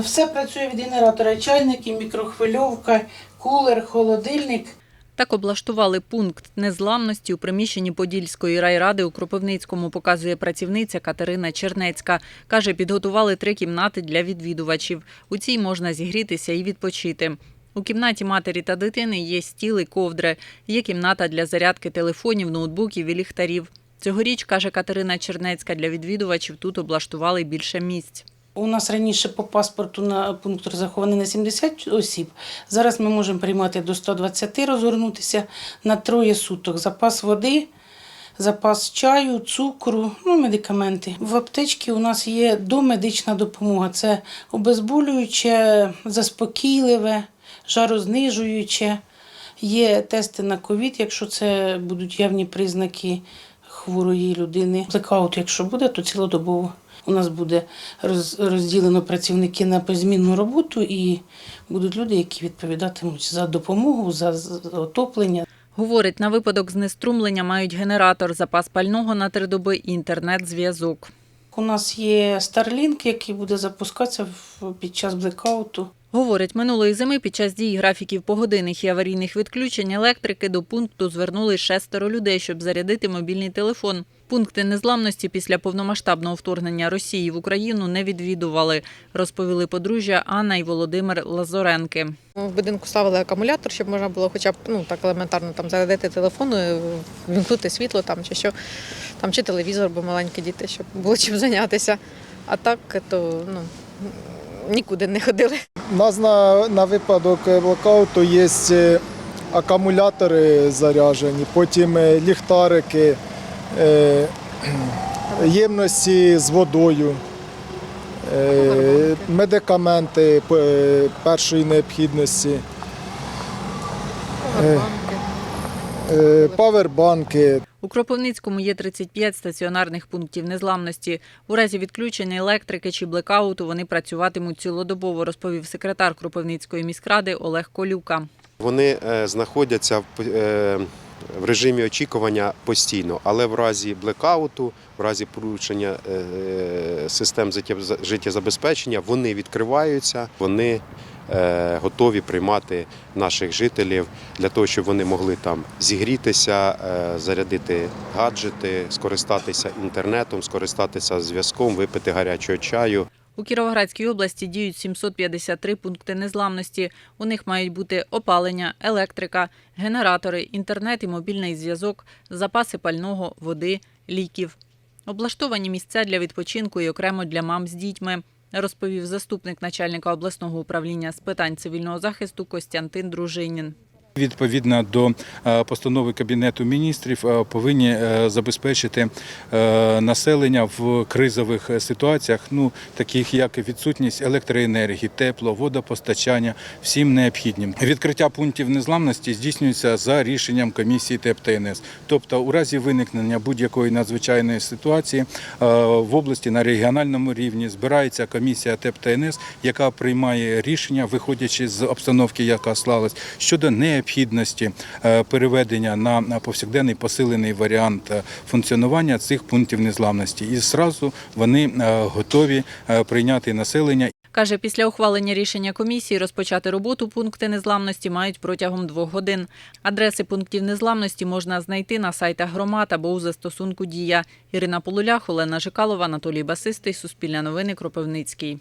Все працює від генератора. Чайник, і мікрохвильовка, кулер, холодильник. Так облаштували пункт незламності у приміщенні Подільської райради у Кропивницькому, показує працівниця Катерина Чернецька. Каже, підготували три кімнати для відвідувачів. У цій можна зігрітися і відпочити. У кімнаті матері та дитини є стіл і ковдри. Є кімната для зарядки телефонів, ноутбуків і ліхтарів. Цьогоріч, каже Катерина Чернецька, для відвідувачів тут облаштували більше місць. У нас раніше по паспорту на пункт розрахований на 70 осіб. Зараз ми можемо приймати до 120 розгорнутися на троє суток. Запас води, запас чаю, цукру, ну, медикаменти. В аптечці у нас є домедична допомога. Це обезболююче, заспокійливе, жарознижуюче. Є тести на ковід, якщо це будуть явні признаки хворої людини. Блекаут, якщо буде, то цілодобово. У нас буде розділено працівники на безмінну роботу і будуть люди, які відповідатимуть за допомогу, за отоплення. Говорить, на випадок знеструмлення мають генератор, запас пального на три доби інтернет-зв'язок. У нас є Starlink, який буде запускатися в- під час блекауту. Говорить, минулої зими під час дії графіків погодинних і аварійних відключень електрики до пункту звернули шестеро людей, щоб зарядити мобільний телефон. Пункти незламності після повномасштабного вторгнення Росії в Україну не відвідували, розповіли подружжя Анна і Володимир Лазоренки. В будинку ставили акумулятор, щоб можна було хоча б ну так елементарно там зарядити телефон, вімкнути світло там чи що, там чи телевізор, бо маленькі діти, щоб було чим зайнятися. А так то ну нікуди не ходили. У нас на, на випадок блокауту є е, акумулятори заряджені, потім е, ліхтарики, е, ємності з водою, е, медикаменти е, першої необхідності, Банки. е, павербанки. У Кропивницькому є 35 стаціонарних пунктів незламності. У разі відключення електрики чи блекауту вони працюватимуть цілодобово, розповів секретар Кропивницької міськради Олег Колюка. Вони е, знаходяться в, е, в режимі очікування постійно, але в разі блекауту, в разі порушення е, систем життєз- життєзабезпечення, вони відкриваються, вони е, готові приймати наших жителів для того, щоб вони могли там зігрітися, е, зарядити гаджети, скористатися інтернетом, скористатися зв'язком, випити гарячого чаю. У Кіровоградській області діють 753 пункти незламності. У них мають бути опалення, електрика, генератори, інтернет і мобільний зв'язок, запаси пального, води, ліків. Облаштовані місця для відпочинку і окремо для мам з дітьми, розповів заступник начальника обласного управління з питань цивільного захисту Костянтин Дружинін. Відповідно до е, постанови Кабінету міністрів е, повинні е, забезпечити населення в кризових ситуаціях, ну таких як відсутність електроенергії, тепло, водопостачання, всім необхідним. Відкриття пунктів незламності здійснюється за рішенням комісії ТЕП ТНС. Тобто, у разі виникнення будь-якої надзвичайної ситуації в області на регіональному рівні збирається комісія ТЕП ТНС, яка приймає рішення, виходячи з обстановки, яка склалась, щодо необхідності е, переведення на повсякденний посилений варіант е, функціонування цих пунктів незламності. І зразу вони е, готові прийняти населення Каже, після ухвалення рішення комісії розпочати роботу пункти незламності мають протягом двох годин. Адреси пунктів незламності можна знайти на сайтах громад або у застосунку Дія. Ірина Полулях, Олена Жикалова, Анатолій Басистий, Суспільне новини, Кропивницький.